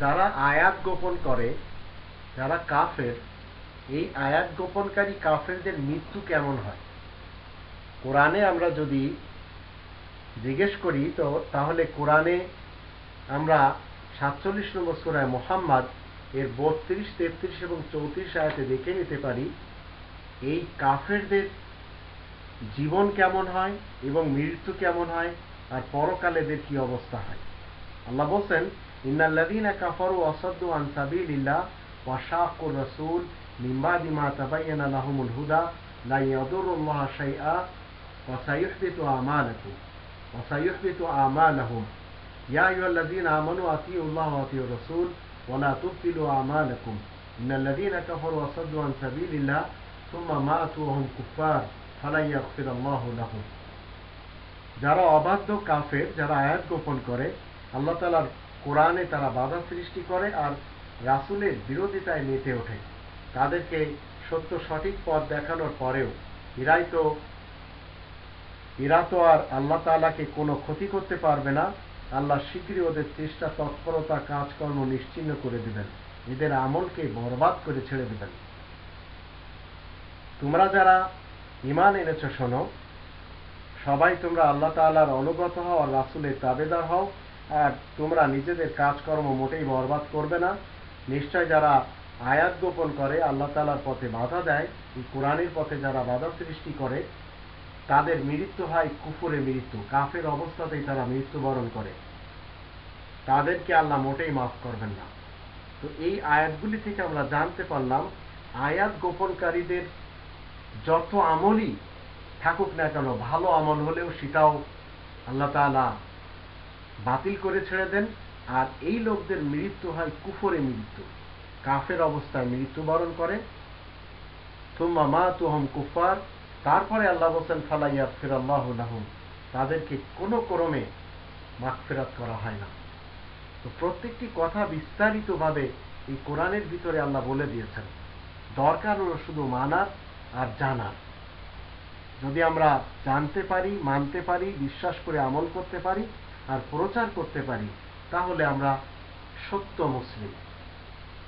যারা আয়াত গোপন করে, যারা কাফের, এই আয়াত গোপনকারী কাফেরদের মৃত্যু কেমন হয়? কোরআনে আমরা যদি জিজ্ঞেস করি, তো তাহলে কোরআনে আমরা সাতচল্লিশ নম্বর সুরায় মোহাম্মদ এর বত্রিশ, তেত্রিশ এবং চৌত্রিশ আয়াতে দেখে নিতে পারি, এই কাফেরদের জীবন কেমন হয় এবং মৃত্যু কেমন হয় আর পরকালেদের কি অবস্থা হয়। আল্লাহ বলছেন, ইন্নাল্লাযীনা কাফারু ওয়াসাদ্দু আন সাবিলিল্লাহ ওয়া শাক্কুর রাসূল মিন বাদি মা তাবায়্যানা লাহুমুল হুদা, লা ইয়াদুরুল্লাহা শাইআ ওয়া সায়ুহবিতু আমালাকুম, ওয়া সায়ুহবিতু আমালাহুম। ইয়া আইয়ুহাল্লাযীনা আমানু আতিউল্লাহ ওয়া আতিউর রাসূল ওয়া লা তুবতিলু আমালাকুম। ইন্নাল্লাযীনা কাফারু ওয়াসাদ্দু আন সাবিলিল্লাহ, সুম্মা মাতু ওয়া হুম কুফার ফালা যারা অবাধ্য কাফের, যারা আয়াত গোপন করে, আল্লাহ তালার কোরআনে তারা বাধা সৃষ্টি করে আর রাসুলের বিরোধিতায় মেতে ওঠে। তাদেরকে সত্য সঠিক পথ দেখানোর পরেও এরাই তো, এরা তো আর আল্লাহ তালাকে কোনো ক্ষতি করতে পারবে না। আল্লাহ শীঘ্রই ওদের চেষ্টা তৎপরতা কাজকর্ম নিশ্চিন্ন করে দিবেন। এদের আমলকে বরবাদ করে ছেড়ে দেবেন। তোমরা যারা ইমান এনেছ, শোনো। সবাই তোমরা আল্লাহ তাআলার অনুগত হও আর রাসুলের তাবেদার হও, আর তোমরা নিজেদের কাজকর্ম মোটেই বরবাদ করবে না। নিশ্চয় যারা আয়াত গোপন করে, আল্লাহ তাআলার পথে বাধা দেয় কোরআনের পথে যারা বাধা সৃষ্টি করে, তাদের মৃত্যু হয় কুফুরে মৃত্যু, কাফের অবস্থাতেই তারা মৃত্যুবরণ করে। তাদেরকে আল্লাহ মোটেই মাফ করবেন না। তো এই আয়াতগুলি থেকে আমরা জানতে পারলাম, আয়াত গোপনকারীদের যত আমলই থাকুক না কেন, ভালো আমল হলেও সেটাও আল্লাহ তাআলা বাতিল করে ছেড়ে দেন। আর এই লোকদের মৃত্যু হয় কুফরে মৃত্যু। কাফের অবস্থায় মৃত্যুবরণ করে। তুম্মা মা তুহম কুফার তারপরে আল্লাহ বলছেন ফালাইয়া ফিরাল্লাহ লাহুম। তাদেরকে কোনো ক্রমে মাগফিরাত করা হয় না। তো প্রত্যেকটি কথা বিস্তারিতভাবে এই কোরআনের ভিতরে আল্লাহ বলে দিয়েছেন। দরকার হলো শুধু মানার আর জানার যদি আমরা জানতে পারি, মানতে পারি, বিশ্বাস করে আমল করতে পারি আর প্রচার করতে পারি, তাহলে আমরা সত্য মুসলিম।